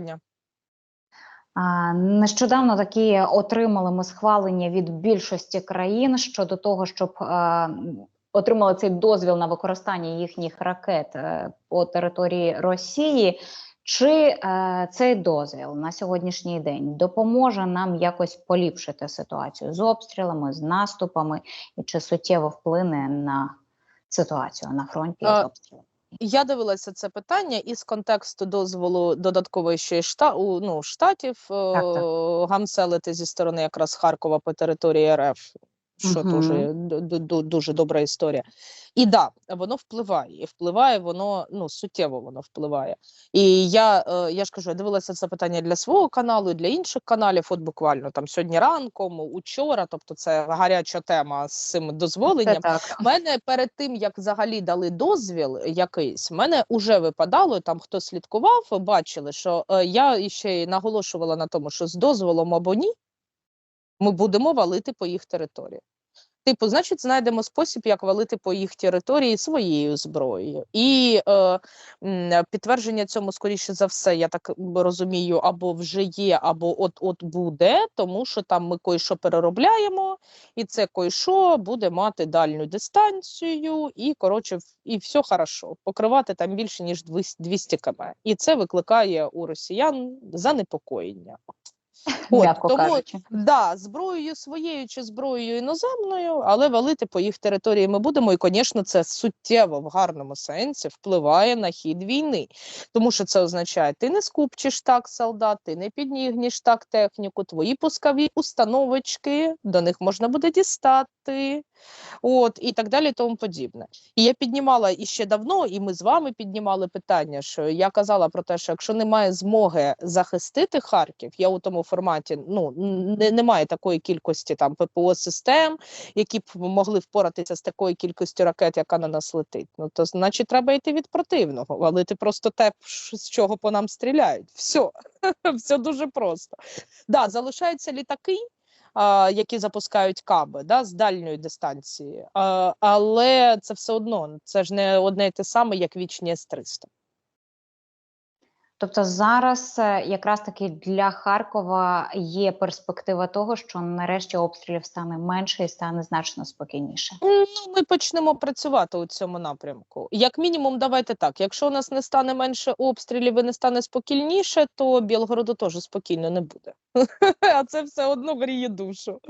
Доброго Нещодавно такі отримали ми схвалення від більшості країн щодо того, щоб е, отримали цей дозвіл на використання їхніх ракет е, по території Росії. Чи е, цей дозвіл на сьогоднішній день допоможе нам якось поліпшити ситуацію з обстрілами, з наступами, і чи суттєво вплине на ситуацію на фронті з обстрілами? Я дивилася це питання із контексту дозволу додаткової ще шта, у, ну, штатів так, так. гамселити зі сторони якраз Харкова по території РФ, що Мгм. дуже, ду- ду- ду- дуже добра історія. І да, воно впливає, і впливає воно ну суттєво воно впливає. І я, е, я ж кажу, я дивилася це питання для свого каналу, і для інших каналів. От буквально там сьогодні ранком, учора, тобто це гаряча тема з цим дозволенням. У мене перед тим як взагалі дали дозвіл якийсь, мене вже випадало там, хто слідкував, бачили, що е, я ще й наголошувала на тому, що з дозволом або ні, ми будемо валити по їх території. Типу, значить, знайдемо спосіб, як валити по їх території своєю зброєю. І е, підтвердження цьому, скоріше за все, я так розумію, або вже є, або от-от буде, тому що там ми кое-що переробляємо, і це кое-що буде мати дальню дистанцію, і коротше, і все хорошо. Покривати там більше ніж 200 200 км. І це викликає у росіян занепокоєння. От, тому кажучи. Да, зброєю своєю чи зброєю іноземною, але валити по їх території ми будемо. І, звісно, це суттєво в гарному сенсі впливає на хід війни. Тому що це означає, ти не скупчиш так солдат, ти не піднігніш так техніку, твої пускові установочки, до них можна буде дістати. От і так далі, тому подібне. І я піднімала іще давно, і ми з вами піднімали питання, що я казала про те, що якщо немає змоги захистити Харків, я у тому форматі ну не, немає такої кількості там ППО систем, які б могли впоратися з такою кількістю ракет, яка на нас летить. Ну то значить, треба йти від противного, валити просто те, з чого по нам стріляють. Все, все дуже просто. Да, залишаються літаки які запускають каби да, з дальньої дистанції. А, але це все одно це ж не одне і те саме, як вічні С-300. Тобто зараз е, якраз таки для Харкова є перспектива того, що нарешті обстрілів стане менше і стане значно спокійніше. Ну, ми почнемо працювати у цьому напрямку. Як мінімум, давайте так. Якщо у нас не стане менше обстрілів і не стане спокійніше, то Білгороду теж спокійно не буде. А це все одно гріє душу.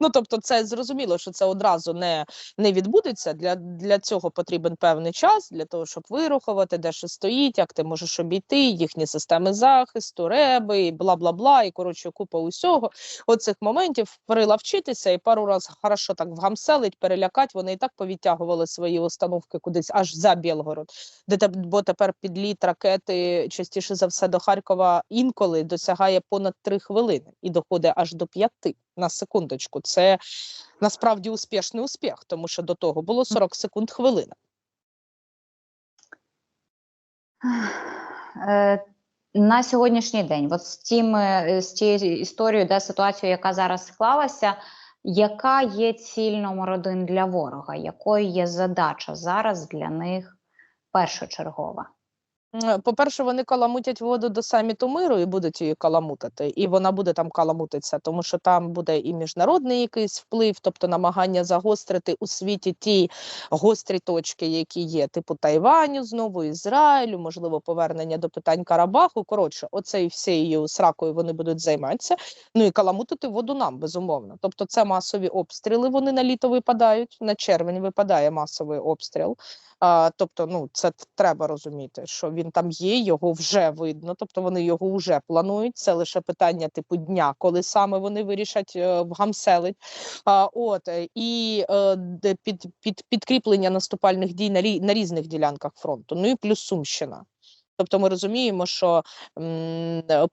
Ну тобто, це зрозуміло, що це одразу не, не відбудеться. Для, для цього потрібен певний час для того, щоб вирухувати, де що стоїть, як ти можеш обійти, їхні системи захисту, реби, і бла бла бла, і коротше купа усього. Оцих моментів прилавчитися і пару раз хорошо так вгамселить, перелякать. Вони і так повідтягували свої установки кудись аж за Білгород, де бо тепер підліт ракети частіше за все до Харкова інколи досягає понад три хвилини і доходить аж до п'яти на секундочку. Це насправді успішний успіх, тому що до того було 40 секунд хвилина. Е, На сьогоднішній день, от з тим, е, з тією історією, де ситуацію, яка зараз склалася, яка є ціль номер один для ворога? Якою є задача зараз для них першочергова? М, По-перше, вони каламутять воду до саміту миру і будуть її каламутити, і вона буде там каламутитися, тому що там буде і міжнародний якийсь вплив, тобто намагання загострити у світі ті гострі точки, які є, типу Тайваню, знову Ізраїлю, можливо, повернення до питань Карабаху. Коротше, оцею всією сракою вони будуть займатися. Ну і каламутити воду нам, безумовно. Тобто, це масові обстріли. Вони на літо випадають, на червень випадає масовий обстріл. А, тобто, ну це треба розуміти, що він там є, його вже видно. Тобто вони його вже планують. Це лише питання типу дня, коли саме вони вирішать е, вгамселить. От е, і е, під, під підкріплення наступальних дій на, рі, на різних ділянках фронту. Ну і плюс Сумщина. Тобто ми розуміємо, що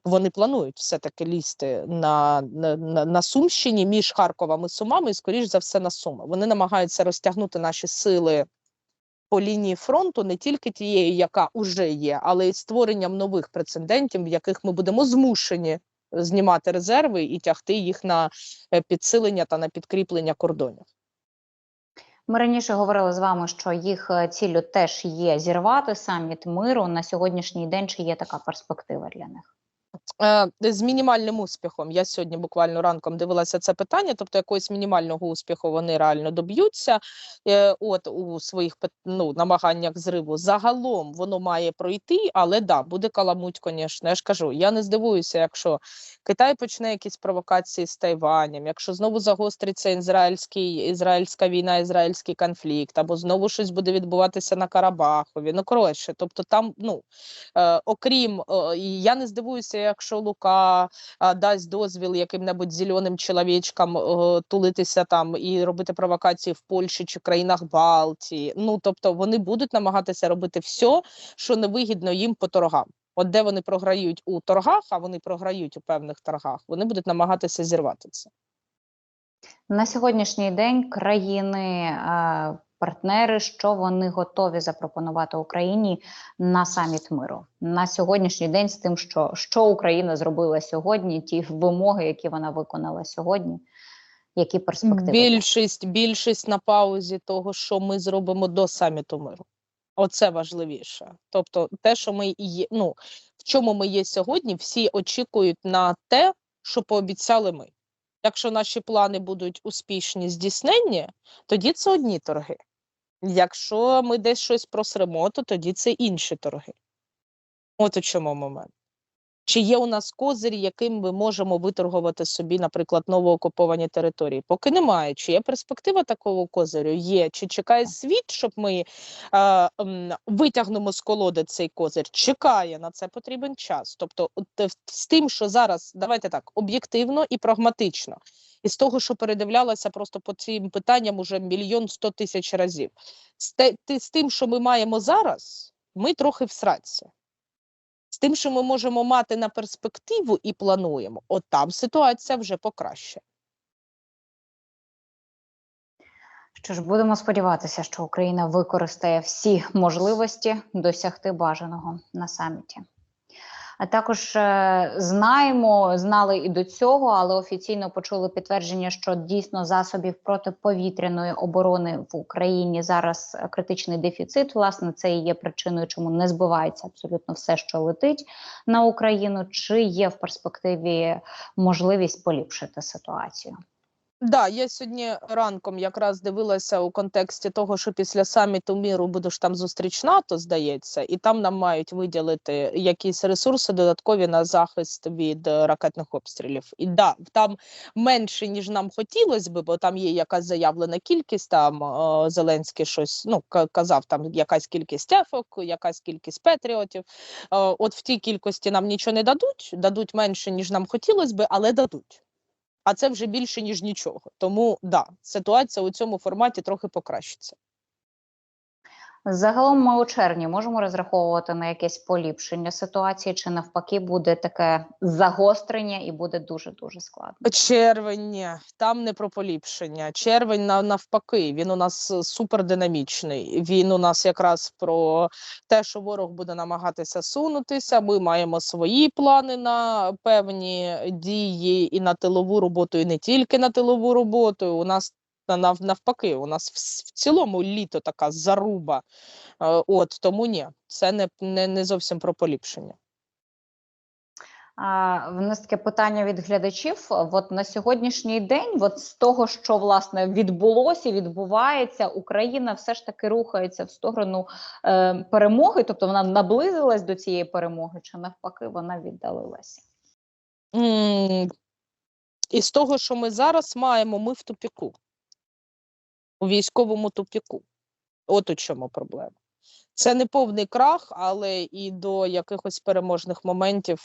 вони планують все-таки лізти на, на, на, на Сумщині між Харковом і Сумами, і скоріш за все на Суми. Вони намагаються розтягнути наші сили по лінії фронту не тільки тієї, яка вже є, але й створенням нових прецедентів, в яких ми будемо змушені знімати резерви і тягти їх на е, підсилення та на підкріплення кордонів. Ми раніше говорили з вами, що їх е, ціллю теж є зірвати саміт миру на сьогоднішній день. Чи є така перспектива для них? Е, з мінімальним успіхом. Я сьогодні буквально ранком дивилася це питання, тобто якогось мінімального успіху вони реально доб'ються е, от у своїх ну, намаганнях зриву. Загалом воно має пройти, але да, буде каламуть, звісно. Я ж кажу, я не здивуюся, якщо Китай почне якісь провокації з Тайванем, якщо знову загостриться ізраїльський, ізраїльська війна, ізраїльський конфлікт, або знову щось буде відбуватися на Карабахові. Ну коротше, тобто там, ну е, окрім е, я не здивуюся, якщо Лука дасть дозвіл яким-небудь зеленим чоловічкам тулитися там і робити провокації в Польщі чи країнах Балтії. Ну тобто вони будуть намагатися робити все, що невигідно їм по торгам. От де вони програють у торгах, а вони програють у певних торгах, вони будуть намагатися зірвати це. На сьогоднішній день країни, партнери, що вони готові запропонувати Україні на саміт миру на сьогоднішній день з тим, що, що Україна зробила сьогодні, ті вимоги, які вона виконала сьогодні, які перспективи? Більшість, більшість на паузі того, що ми зробимо до саміту миру. Оце важливіше. Тобто, те, що ми є, ну в чому ми є сьогодні, всі очікують на те, що пообіцяли ми. Якщо наші плани будуть успішні здійснені, тоді це одні торги. Якщо ми десь щось просремо, то тоді це інші торги. От у чому момент. Чи є у нас козирі, яким ми можемо виторгувати собі, наприклад, новоокуповані території? Поки немає. Чи є перспектива такого козирю? Є. Чи чекає світ, щоб ми е, витягнемо з колоди цей козир? Чекає на це потрібен час. Тобто, е, з тим, що зараз давайте так об'єктивно і прагматично, і з того, що передивлялася просто по цим питанням уже мільйон сто тисяч разів. З, те, з тим, що ми маємо зараз, ми трохи в сраці з тим, що ми можемо мати на перспективу і плануємо, от там ситуація вже покраще. Що ж, будемо сподіватися, що Україна використає всі можливості досягти бажаного на саміті. А також е, знаємо, знали і до цього, але офіційно почули підтвердження, що дійсно засобів протиповітряної оборони в Україні зараз е, критичний дефіцит. Власне, це і є причиною, чому не збивається абсолютно все, що летить на Україну. Чи є в перспективі можливість поліпшити ситуацію? Да, я сьогодні ранком якраз дивилася у контексті того, що після саміту міру буде ж там зустріч НАТО, здається, і там нам мають виділити якісь ресурси додаткові на захист від е, ракетних обстрілів. І да, там менше ніж нам хотілося би, бо там є якась заявлена кількість. Там е, Зеленський щось ну ка- казав, там якась кількість ефок, якась кількість патріотів. Е, от в тій кількості нам нічого не дадуть, дадуть менше ніж нам хотілося би, але дадуть. А це вже більше ніж нічого. Тому да, ситуація у цьому форматі трохи покращиться. Загалом ми у червні можемо розраховувати на якесь поліпшення ситуації, чи навпаки буде таке загострення і буде дуже дуже складно. Червень там не про поліпшення. Червень на- навпаки, він у нас е, супердинамічний. Він у нас якраз про те, що ворог буде намагатися сунутися. Ми маємо свої плани на певні дії і на тилову роботу, і не тільки на тилову роботу. У нас навпаки, у нас в, в цілому літо така заруба. Е, От тому ні, це не, не, не зовсім про поліпшення. В нас таке питання від глядачів. От на сьогоднішній день, от з того, що власне відбулося, і відбувається, Україна все ж таки рухається в сторону е, перемоги, тобто вона наблизилась до цієї перемоги, чи навпаки вона віддалилася. І з того, що ми зараз маємо, ми в тупіку, у військовому тупіку. От у чому проблема. Це не повний крах, але і до якихось переможних моментів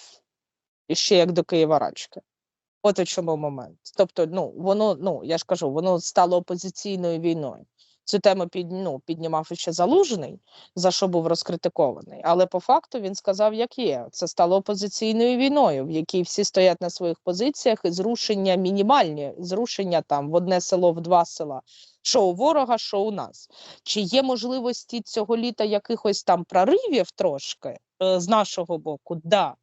ще як до Києва рачки. От у чому момент. Тобто, ну воно, ну я ж кажу, воно стало опозиційною війною. Цю тему під, ну, піднімав ще залужний, за що був розкритикований. Але по факту він сказав, як є. Це стало опозиційною війною, в якій всі стоять на своїх позиціях, і зрушення мінімальні, зрушення там в одне село, в два села. Що у ворога, що у нас. Чи є можливості цього літа якихось там проривів трошки е, з нашого боку? Да.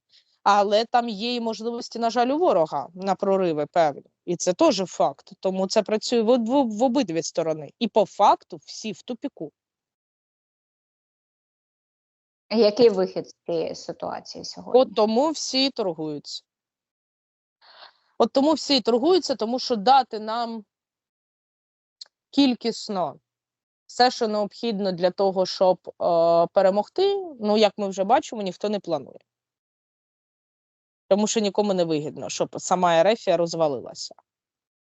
Але там є і можливості, на жаль, у ворога на прориви певні. І це теж факт. Тому це працює в, в, в обидві сторони. І по факту всі в тупіку. Який вихід з цієї ситуації сьогодні? От тому всі торгуються. От тому всі торгуються, тому що дати нам кількісно все, що необхідно для того, щоб е, перемогти, ну, як ми вже бачимо, ніхто не планує. Тому що нікому не вигідно, щоб сама Ерефія розвалилася.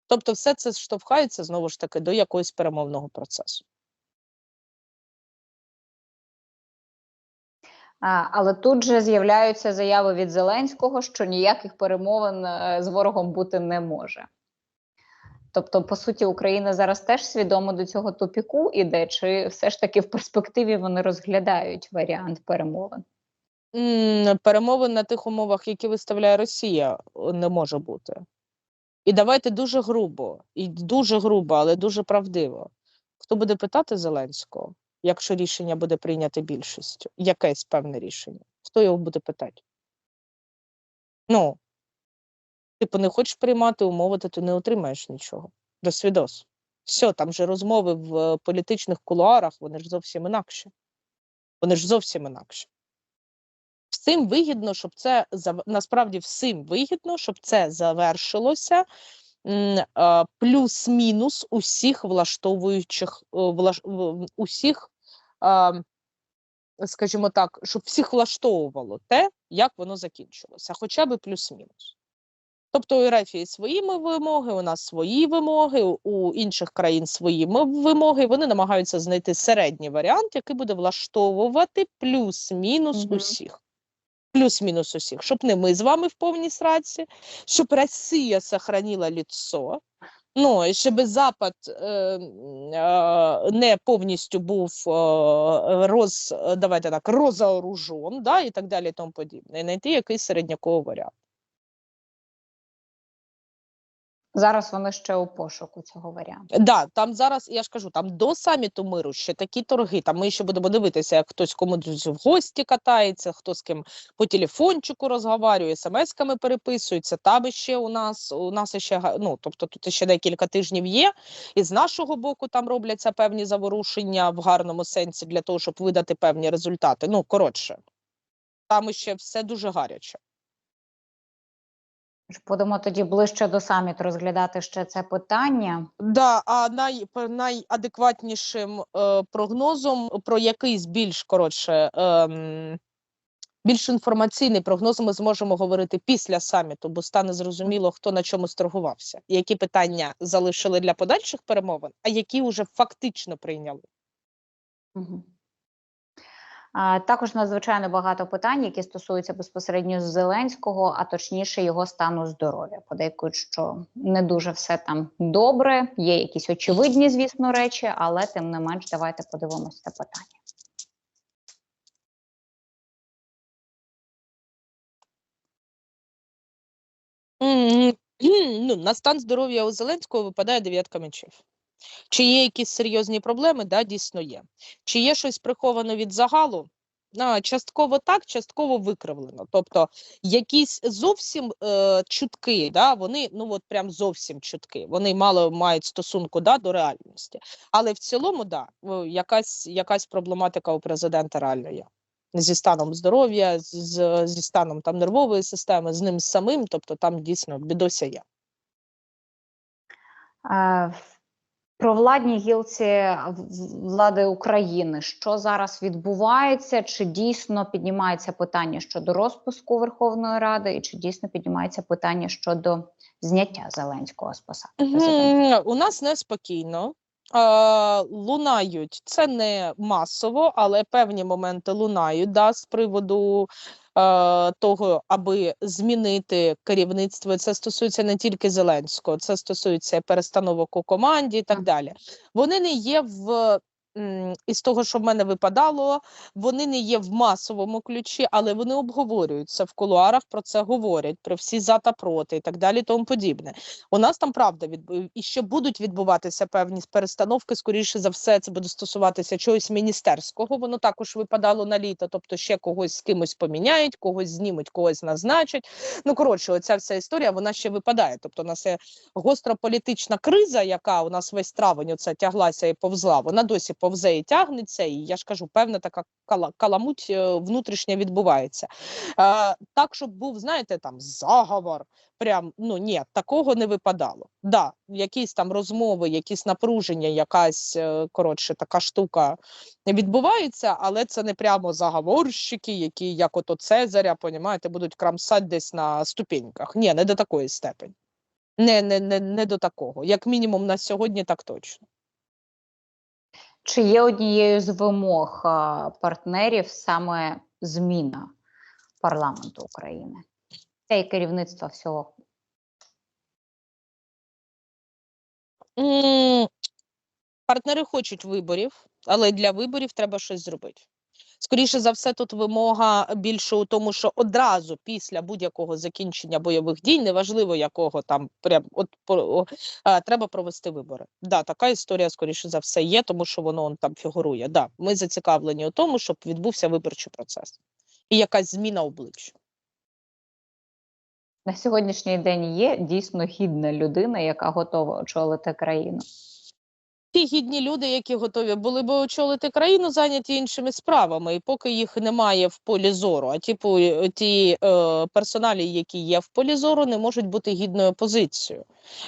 Тобто, все це штовхається знову ж таки до якогось перемовного процесу. А, але тут же з'являються заяви від Зеленського, що ніяких перемовин е, з ворогом бути не може. Тобто, по суті, Україна зараз теж свідомо до цього тупіку іде, чи все ж таки в перспективі вони розглядають варіант перемовин? Перемовин на тих умовах, які виставляє Росія, не може бути. І давайте дуже грубо, і дуже грубо, але дуже правдиво. Хто буде питати Зеленського, якщо рішення буде прийняте більшістю, якесь певне рішення? Хто його буде питати? Ну, типу, не хочеш приймати умови, то ти не отримаєш нічого. До свідос. Все, там же розмови в е, політичних кулуарах, вони ж зовсім інакші. Вони ж зовсім інакші. Всім вигідно, щоб це насправді всім вигідно, щоб це завершилося плюс-мінус усіх влаштовуючих е, влаш- усіх, скажімо так, щоб всіх влаштовувало те, як воно закінчилося, хоча б плюс-мінус. Тобто у Ерефії своїми вимоги, у нас свої вимоги, у- інших країн свої вимоги. Вони намагаються знайти середній варіант, який буде влаштовувати плюс-мінус Мгм. усіх. Плюс-мінус усіх, щоб не ми з вами в повній сраці, щоб Росія сохранила лицо, ну і щоб Запад е, е, не повністю був е, роз, давайте так, розоружен, да, і так далі, і тому подібне. І знайти якийсь середняковий варіант. Зараз вони ще у пошуку цього варіанту. Да, там зараз, я ж кажу, там до саміту миру ще такі торги. Там ми ще будемо дивитися, як хтось комусь в гості катається, хто з ким по телефончику розговорює, смс-ками переписується. Там ще у нас у нас ще ну, тобто тут ще декілька тижнів є. І з нашого боку там робляться певні заворушення в гарному сенсі для того, щоб видати певні результати. Ну коротше, там ще все дуже гаряче. Будемо тоді ближче до саміту розглядати ще це питання. Да, а най, найадекватнішим е, прогнозом про якийсь більш коротше, ем, більш інформаційний прогноз ми зможемо говорити після саміту, бо стане зрозуміло, хто на чому сторгувався, які питання залишили для подальших перемовин, а які вже фактично прийняли. Мгм. Також надзвичайно багато питань, які стосуються безпосередньо Зеленського, а точніше його стану здоров'я. Подейкують, що не дуже все там добре. Є якісь очевидні, звісно, речі, але тим не менш, давайте подивимося це питання. Ну, на стан здоров'я у Зеленського випадає дев'ятка мечів. Чи є якісь серйозні проблеми? Да, дійсно є. Чи є щось приховано від загалу? А, частково так, частково викривлено. Тобто якісь зовсім е, чутки, да, вони ну от прям зовсім чутки. Вони мало мають стосунку да, до реальності. Але в цілому, да, якась, якась проблематика у президента реально є. Зі станом здоров'я, з, зі станом там нервової системи, з ним самим, тобто там дійсно бідося є. Е, в Провладній гілці влади України, що зараз відбувається? Чи дійсно піднімається питання щодо розпуску Верховної Ради, і чи дійсно піднімається питання щодо зняття Зеленського з посади? Мгм. У нас неспокійно. Е, лунають це не масово, але певні моменти лунають да, з приводу е, того, аби змінити керівництво. Це стосується не тільки Зеленського, це стосується перестановок у команді і так далі. Вони не є в із того, що в мене випадало, вони не є в масовому ключі, але вони обговорюються в кулуарах. Про це говорять про всі за та проти і так далі. Тому подібне. У нас там правда відбу... і ще будуть відбуватися певні перестановки. Скоріше за все, це буде стосуватися чогось міністерського. Воно також випадало на літо, тобто ще когось з кимось поміняють, когось знімуть, когось назначать. Ну коротше, оця вся історія вона ще випадає. Тобто, у нас є гостра політична криза, яка у нас весь травень оце тяглася і повзла. Вона досі повзе і тягнеться, і я ж кажу, певна така кала, каламуть е, внутрішня відбувається. Е, так, щоб був, знаєте, там заговор. Прям ну ні, такого не випадало. Да, якісь там розмови, якісь напруження, якась е, коротше така штука відбувається, але це не прямо заговорщики, які як ото Цезаря, понімаєте, будуть крамсати десь на ступеньках. Ні, не до такої степені. Не, не, не, не до такого. Як мінімум на сьогодні, так точно. Чи є однією з вимог партнерів саме зміна парламенту України? Та й керівництва всього. Партнери хочуть виборів, але для виборів треба щось зробити. Скоріше за все, тут вимога більше у тому, що одразу після будь-якого закінчення бойових дій, неважливо якого там прям от по- а, треба провести вибори. Да, така історія скоріше за все є, тому що воно он там фігурує. Да, ми зацікавлені у тому, щоб відбувся виборчий процес і якась зміна обличчя. На сьогоднішній день є дійсно гідна людина, яка готова очолити країну. Ті гідні люди, які готові були би очолити країну, зайняті іншими справами, і поки їх немає в полі зору, а ті, по- ті е, персоналі, які є в полі зору, не можуть бути гідною позицією.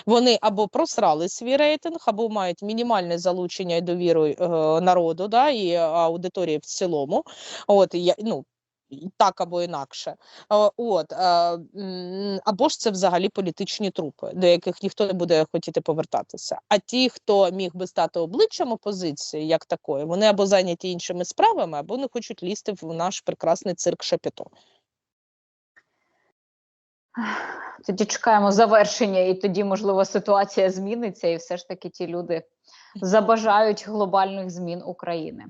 Вони або просрали свій рейтинг, або мають мінімальне залучення і довіру е, народу, да, і аудиторії в цілому. От я ну. Так або інакше, Е, от е, або ж це взагалі політичні трупи, до яких ніхто не буде хотіти повертатися. А ті, хто міг би стати обличчям опозиції, як такої, вони або зайняті іншими справами, або не хочуть лізти в наш прекрасний цирк Шапіто. Тоді чекаємо завершення, і тоді, можливо, ситуація зміниться, і все ж таки ті люди забажають глобальних змін України.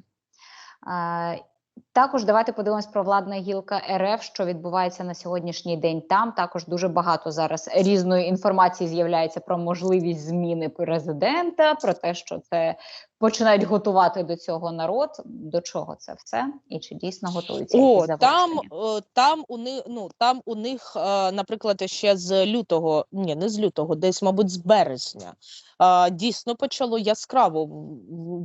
Також давайте подивимось про владна гілка РФ, що відбувається на сьогоднішній день. Там також дуже багато зараз різної інформації з'являється про можливість зміни президента, про те, що це починають готувати до цього народ. До чого це все? І чи дійсно готуються? О, там, е, там у них, ну там у них, е, наприклад, ще з лютого, ні, не з лютого, десь, мабуть, з березня. е, Дійсно почало яскраво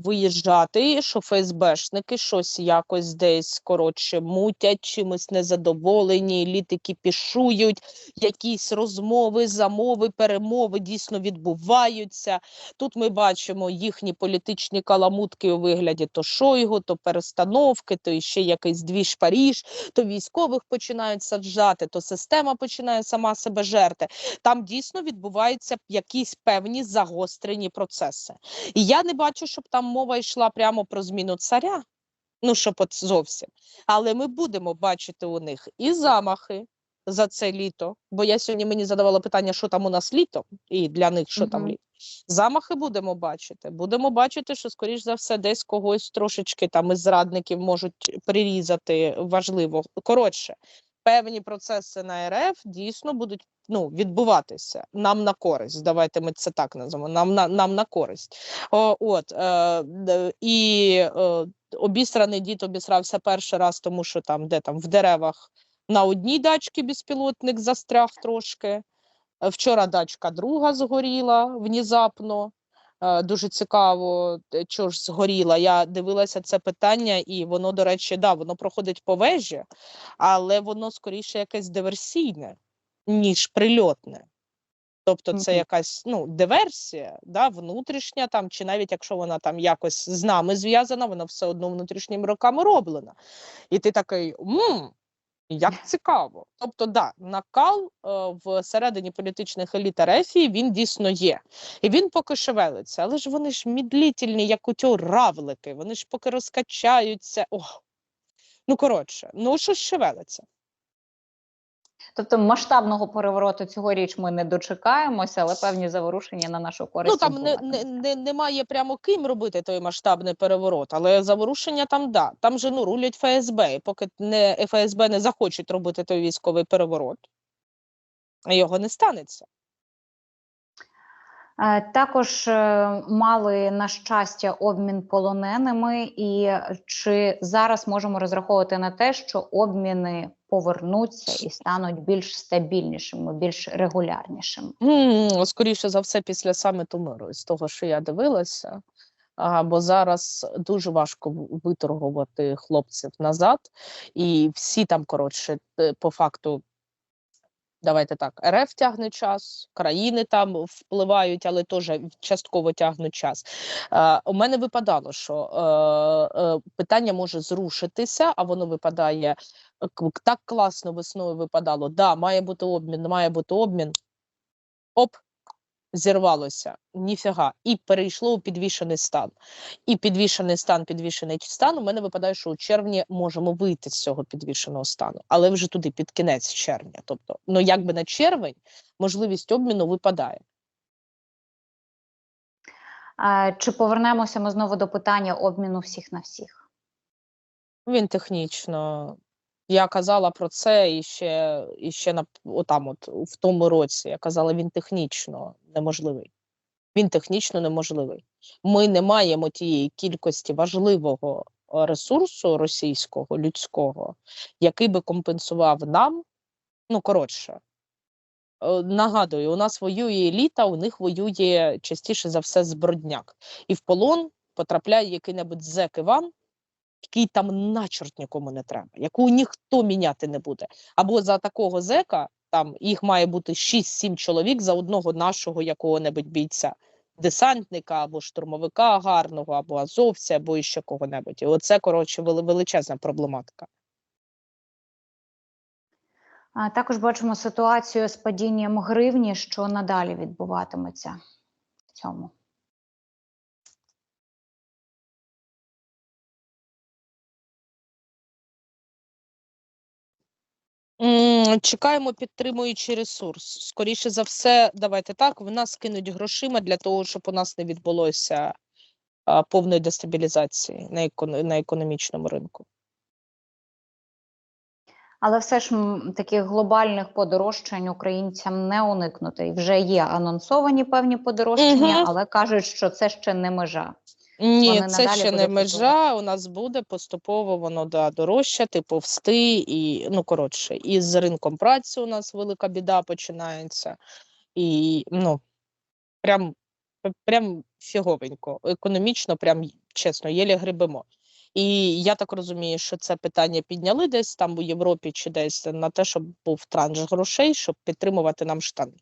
виїжджати, що ФСБшники щось якось десь коротше мутять, чимось незадоволені, літики пішують, якісь розмови, замови, перемови дійсно відбуваються. Тут ми бачимо їхні політичні каламутки у вигляді то Шойгу, то перестановки, то ще якийсь двіж Паріж, то військових починають саджати, то система починає сама себе жерти. Там дійсно відбуваються якісь певні загострені процеси. І я не бачу, щоб там мова йшла прямо про зміну царя. Ну, щоб от зовсім. Але ми будемо бачити у них і замахи за це літо. Бо я сьогодні мені задавала питання, що там у нас літо, і для них що там літо. Замахи будемо бачити. Будемо бачити, що, скоріш за все, десь когось трошечки там із зрадників можуть прирізати важливо. Коротше, певні процеси на РФ дійсно будуть ну, відбуватися нам на користь. Давайте ми це так назвемо. Нам на нам на користь. О, от е, і е, обісраний дід обісрався перший раз, тому що там, де там в деревах на одній дачці безпілотник застряг трошки. Е, Вчора дачка друга згоріла внезапно. Е, Дуже цікаво, е, чого ж згоріла. Я дивилася це питання, і воно, до речі, да, воно проходить по вежі, але воно скоріше якесь диверсійне, ніж прильотне. Тобто це якась ну, диверсія, да, внутрішня, там, чи навіть якщо вона там якось з нами зв'язана, вона все одно внутрішніми роками роблена. І ти такий мм, як цікаво. Тобто, да, накал е, всередині політичних еліт Рефії він дійсно є. І він поки шевелиться, але ж вони ж мідлітельні, як у цього равлики, вони ж поки розкачаються. Ох. Ну, коротше, ну щось шевелиться. Тобто масштабного перевороту цьогоріч ми не дочекаємося, але певні заворушення на нашу користь. Ну там не, не, не, немає прямо ким робити той масштабний переворот, але заворушення там да. Там же ну рулять ФСБ. І поки не ФСБ не захочуть робити той військовий переворот, його не станеться. Е, Також е, мали на щастя обмін полоненими, і чи зараз можемо розраховувати на те, що обміни повернуться і стануть більш стабільнішими, більш регулярнішими? Скоріше за все, після саміту миру, з того, що я дивилася. А, бо зараз дуже важко виторгувати хлопців назад, і всі там, коротше, по факту Давайте так, РФ тягне час, країни там впливають, але теж частково тягнуть час. Е, у мене випадало, що е, е, питання може зрушитися, а воно випадає так класно весною випадало. Да, має бути обмін, має бути обмін. Оп, зірвалося. Ніфіга. І перейшло у підвішений стан. І підвішений стан, підвішений стан. У мене випадає, що у червні можемо вийти з цього підвішеного стану, але вже туди під кінець червня. Тобто, ну якби на червень можливість обміну випадає. Чи повернемося ми знову до питання обміну всіх на всіх? Він технічно. Я казала про це і ще, і ще на отам, от в тому році. Я казала, він технічно неможливий. Він технічно неможливий. Ми не маємо тієї кількості важливого е, ресурсу російського, людського, який би компенсував нам. Ну, коротше, Е, нагадую, у нас воює еліта, у них воює частіше за все збродняк. І в полон потрапляє який-небудь зек Іван, який там начорт нікому не треба, яку ніхто міняти не буде. Або за такого зека там їх має бути 6-7 чоловік за одного нашого якого-небудь бійця, десантника або штурмовика гарного, або азовця, або іще кого-небудь. І оце, коротше, величезна проблематика. А, також бачимо ситуацію з падінням гривні, що надалі відбуватиметься в цьому. Чекаємо підтримуючий ресурс. Скоріше за все, давайте так, в нас кинуть грошима для того, щоб у нас не відбулося а, повної дестабілізації на, економ- на економічному ринку. Але все ж таких глобальних подорожчань українцям не уникнути. Вже є анонсовані певні подорожчання, Мгм. але кажуть, що це ще не межа. Ні, Вони це ще не межа. У нас буде поступово воно да, дорожчати, повсти, і ну коротше, і з ринком праці у нас велика біда починається. І ну прям, прям фіговенько. Економічно, прям чесно, єлі грибемо. І я так розумію, що це питання підняли десь там у Європі чи десь на те, щоб був транш грошей, щоб підтримувати нам штани.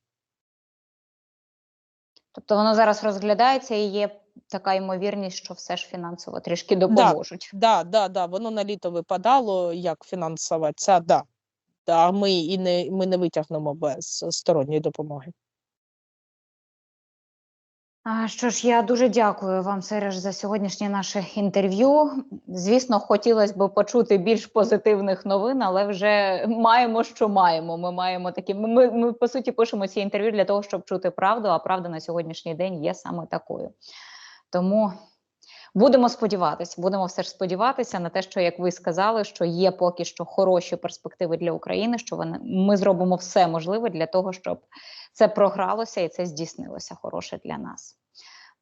Тобто воно зараз розглядається і є така ймовірність, що все ж фінансово трішки допоможуть. Да, да, да, воно на літо випадало, як фінансова ця, да. Да, ми і не ми не витягнемо без сторонньої допомоги. А, що ж, я дуже дякую вам, Сереж, за сьогоднішнє наше інтерв'ю. Звісно, хотілося б почути більш позитивних новин, але вже маємо, що маємо. Ми маємо такі. Ми, ми по суті пишемо ці інтерв'ю для того, щоб чути правду. А правда на сьогоднішній день є саме такою. Тому будемо сподіватися, будемо все ж сподіватися на те, що як ви сказали, що є поки що хороші перспективи для України. Що вони ми зробимо все можливе для того, щоб це програлося і це здійснилося хороше для нас.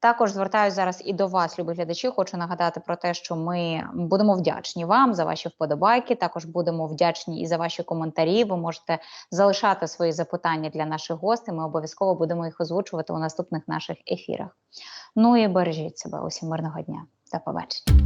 Також звертаюся зараз і до вас, любі глядачі. Хочу нагадати про те, що ми будемо вдячні вам за ваші вподобайки. Також будемо вдячні і за ваші коментарі. Ви можете залишати свої запитання для наших гостей. Ми обов'язково будемо їх озвучувати у наступних наших ефірах. Ну і бережіть себе. Усім мирного дня. До побачення.